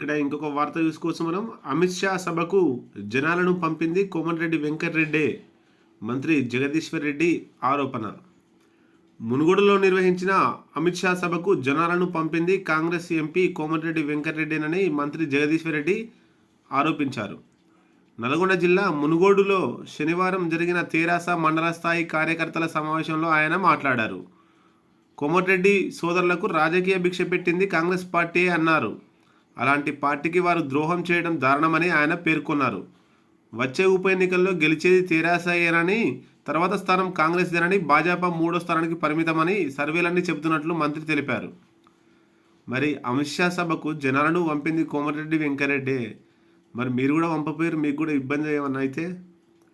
ఇక్కడ ఇంకొక వార్త చూసుకోవచ్చు మనం. అమిత్ షా సభకు జనాలను పంపింది కోమటిరెడ్డి వెంకటరెడ్డి. మంత్రి జగదీశ్వర్ రెడ్డి ఆరోపణ. మునుగోడులో నిర్వహించిన అమిత్ షా సభకు జనాలను పంపింది కాంగ్రెస్ ఎంపీ కోమటిరెడ్డి వెంకటరెడ్డినని మంత్రి జగదీశ్వర్ రెడ్డి ఆరోపించారు. నల్గొండ జిల్లా మునుగోడులో శనివారం జరిగిన తెరాస మండల స్థాయి కార్యకర్తల సమావేశంలో ఆయన మాట్లాడారు. కోమటిరెడ్డి సోదరులకు రాజకీయ భిక్ష పెట్టింది కాంగ్రెస్ పార్టీ అన్నారు. అలాంటి పార్టీకి వారు ద్రోహం చేయడం దారుణమని ఆయన పేర్కొన్నారు. వచ్చే ఉప ఎన్నికల్లో గెలిచేది తెరాసయ్యేనని తర్వాత స్థానం కాంగ్రెస్దేనని భాజపా మూడో స్థానానికి పరిమితమని సర్వేలన్నీ చెబుతున్నట్లు మంత్రి తెలిపారు. మరి అమిత్ షా సభకు జనాలను పంపింది కోమటిరెడ్డి వెంకరెడ్డి మరి మీరు కూడా పంపపోయారు మీకు కూడా ఇబ్బంది ఏమన్నా అయితే?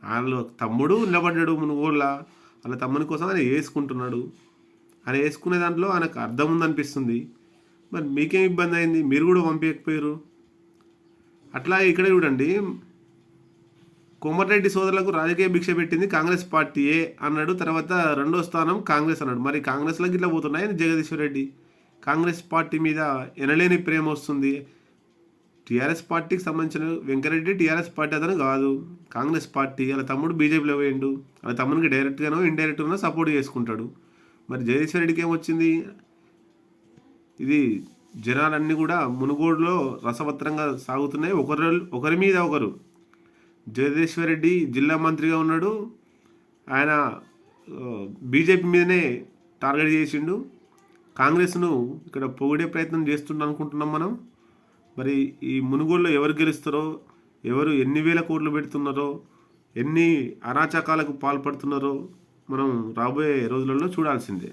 వాళ్ళు తమ్ముడు నిలబడ్డాడు మునుగోళ్ళ వాళ్ళ తమ్ముని కోసం ఆయన వేసుకుంటున్నాడు ఆయన వేసుకునే దాంట్లో ఆయనకు అర్థం ఉందనిపిస్తుంది. మరి మీకేం ఇబ్బంది అయింది? మీరు కూడా పంపించకపోయారు అట్లా ఇక్కడ చూడండి. కోమటిరెడ్డి సోదరులకు రాజకీయ భిక్ష పెట్టింది కాంగ్రెస్ పార్టీయే అన్నాడు. తర్వాత రెండో స్థానం కాంగ్రెస్ అన్నాడు. మరి కాంగ్రెస్లోకి ఇట్లా పోతున్నాయని జగదీశ్వర్ రెడ్డి? కాంగ్రెస్ పార్టీ మీద ఎనలేని ప్రేమ వస్తుంది. టీఆర్ఎస్ పార్టీకి సంబంధించిన వెంకరెడ్డి టీఆర్ఎస్ పార్టీ అతను కాదు. కాంగ్రెస్ పార్టీ వాళ్ళ తమ్ముడు బీజేపీలో వేయండు వాళ్ళ తమ్మునికి డైరెక్ట్గానో ఇండైరెక్ట్గానో సపోర్ట్ చేసుకుంటాడు. మరి జగదీశ్వర్ రెడ్డికి ఏమొచ్చింది ఇది జనాలన్నీ కూడా మునుగోడులో రసవత్రంగా సాగుతున్నాయి. ఒకరు ఒకరి మీద ఒకరు. జగదీశ్వర్ రెడ్డి జిల్లా మంత్రిగా ఉన్నాడు. ఆయన బీజేపీ మీదనే టార్గెట్ చేసిండు. కాంగ్రెస్ను ఇక్కడ పొగిడే ప్రయత్నం చేస్తుండ అనుకుంటున్నాం మనం. మరి ఈ మునుగోడులో ఎవరు గెలుస్తారో ఎవరు ఎన్ని వేల కోట్లు పెడుతున్నారో ఎన్ని అరాచకాలకు పాల్పడుతున్నారో మనం రాబోయే రోజులలో చూడాల్సిందే.